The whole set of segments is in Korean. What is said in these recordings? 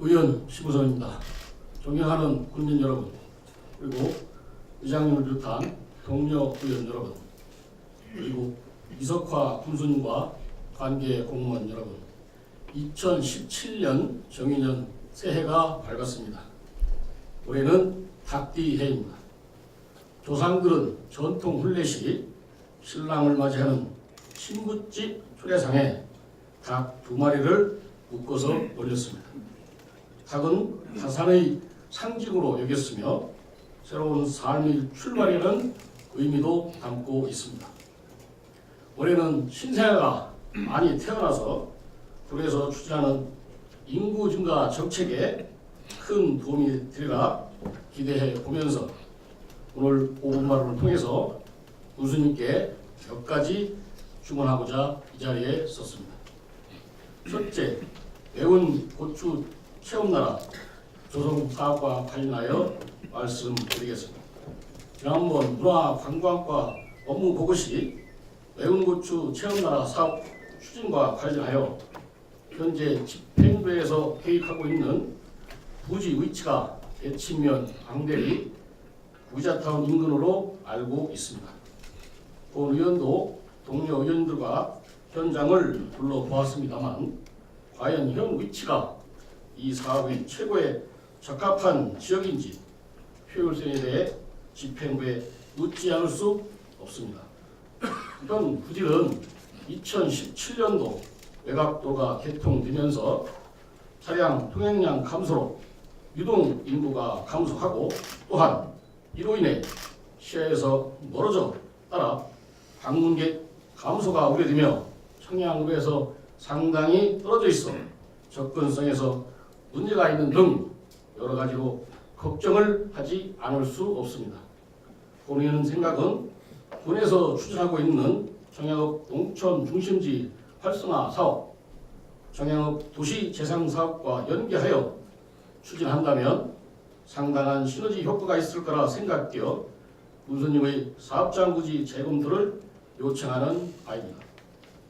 의원 시부선입니다. 존경하는 국민 여러분, 그리고 의장님을 비롯한 동료 의원 여러분, 그리고 이석화 군수님과 관계 공무원 여러분, 2017년 정인년 새해가 밝았습니다. 올해는 닭띠해입니다. 조상들은 전통 혼례시 신랑을 맞이하는 신부집 초례상에 닭 두 마리를 묶어서 올렸습니다. 닭은 다산의 상징으로 여겼으며 새로운 삶의 출발이라는 의미도 담고 있습니다. 올해는 신생아가 많이 태어나서 군에서 추진하는 인구 증가 정책에 큰 도움이 되리라 기대해 보면서 오늘 5분 발언을 통해서 군수님께 몇 가지 주문하고자 이 자리에 섰습니다. 첫째, 매운 고추 체험나라 조성 사업과 관련하여 말씀드리겠습니다. 지난번 문화관광과 업무 보고시 매운 고추 체험나라 사업 추진과 관련하여 현재 집행부에서 계획하고 있는 부지 위치가 대치면 앙대리 부자타운 인근으로 알고 있습니다. 본 의원도 동료 의원들과 현장을 둘러보았습니다만 과연 현 위치가 이 사업의 최고의 적합한 지역인지 효율성에 대해 집행부에 묻지 않을 수 없습니다. 현 부지는 2017년도 외곽도가 개통되면서 차량 통행량 감소로 유동 인구가 감소하고 또한 이로 인해 시야에서 멀어져 따라 방문객 감소가 우려되며 청양구에서 상당히 떨어져 있어 접근성에서 문제가 있는 등 여러 가지로 걱정을 하지 않을 수 없습니다. 본의원 생각은 군에서 추진하고 있는 정양업 농촌 중심지 활성화 사업, 정양업 도시 재생 사업과 연계하여 추진한다면 상당한 시너지 효과가 있을 거라 생각되어 문수님의 사업장부지 재검토를 요청하는 바입니다.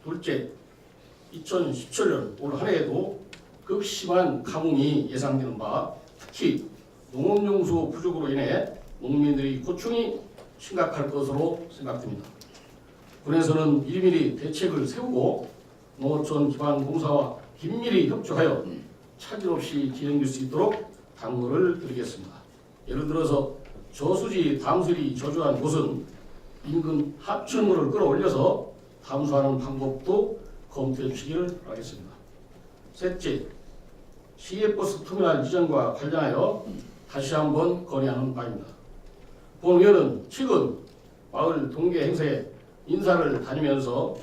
둘째, 2017년 올 한해에도 극심한 가뭄이 예상되는 바 특히 농업용수 부족으로 인해 농민들의 고충이 심각할 것으로 생각됩니다. 군에서는 미리미리 대책을 세우고 농어촌 기반 공사와 긴밀히 협조하여 차질 없이 진행될 수 있도록 당부를 드리겠습니다. 예를 들어서 저수지 담수리 저조한 곳은 인근 하천물을 끌어올려서 담수하는 방법도 검토해 주시기를 바라겠습니다. 셋째, 시외버스 터미널 이전과 관련하여 다시 한번 건의하는 바입니다. 본 의원은 최근 마을 동계 행사에 인사를 다니면서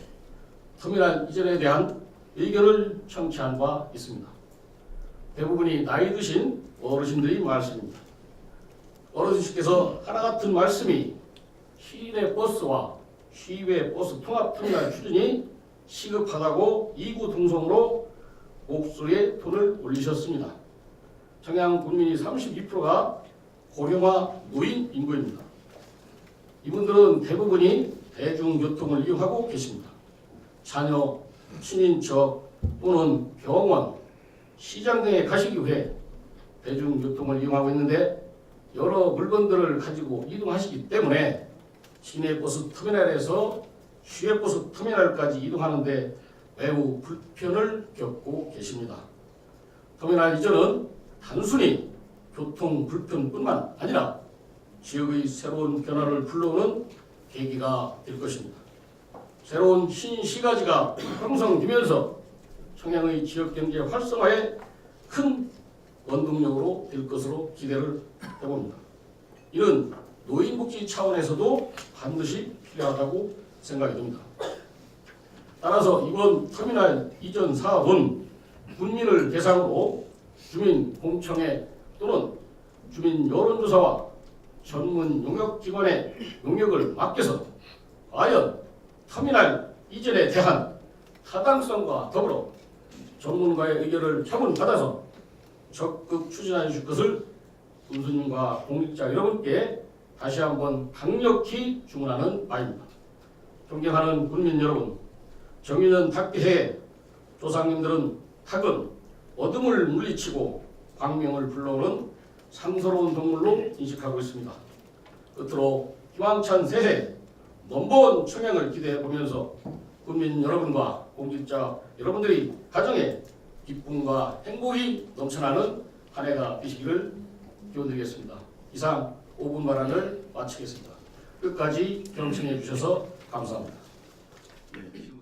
터미널 이전에 대한 의견을 청취한 바 있습니다. 대부분이 나이 드신 어르신들의 말씀입니다. 어르신께서 하나 같은 말씀이 시내 버스와 시외 버스 통합 터미널 추진이 시급하다고 이구 동성으로 목소리에 톤을 올리셨습니다. 청양 국민이 32%가 고령화 노인 인구입니다. 이분들은 대부분이 대중교통을 이용하고 계십니다. 자녀, 친인척 또는 병원, 시장 등에 가시기 위해 대중교통을 이용하고 있는데 여러 물건들을 가지고 이동하시기 때문에 시내 버스 터미널에서 시외버스 터미널까지 이동하는데 매우 불편을 겪고 계십니다. 터미널 이전은 단순히 교통 불편뿐만 아니라 지역의 새로운 변화를 불러오는 계기가 될 것입니다. 새로운 신시가지가 형성되면서 청양의 지역 경제 활성화에 큰 원동력으로 될 것으로 기대를 해봅니다. 이는 노인복지 차원에서도 반드시 필요하다고 생각이 듭니다. 따라서 이번 터미널 이전 사업은 군민을 대상으로 주민 공청회 또는 주민 여론조사와 전문 용역기관의 용역을 맡겨서 과연 터미널 이전에 대한 타당성과 더불어 전문가의 의견을 처분받아서 적극 추진해 줄 것을 군수님과 공직자 여러분께 다시 한번 강력히 주문하는 바입니다. 존경하는 국민 여러분, 정의는 닭대해 조상님들은 닭은 어둠을 물리치고 광명을 불러오는 상스러운 동물로 인식하고 있습니다. 끝으로 희망찬 새해 넘버원 청양을 기대해 보면서 국민 여러분과 공직자 여러분들이 가정에 기쁨과 행복이 넘쳐나는 한 해가 되시기를 기원드리겠습니다. 이상 5분 발언을 마치겠습니다. 끝까지 경청해 주셔서 감사합니다. 네,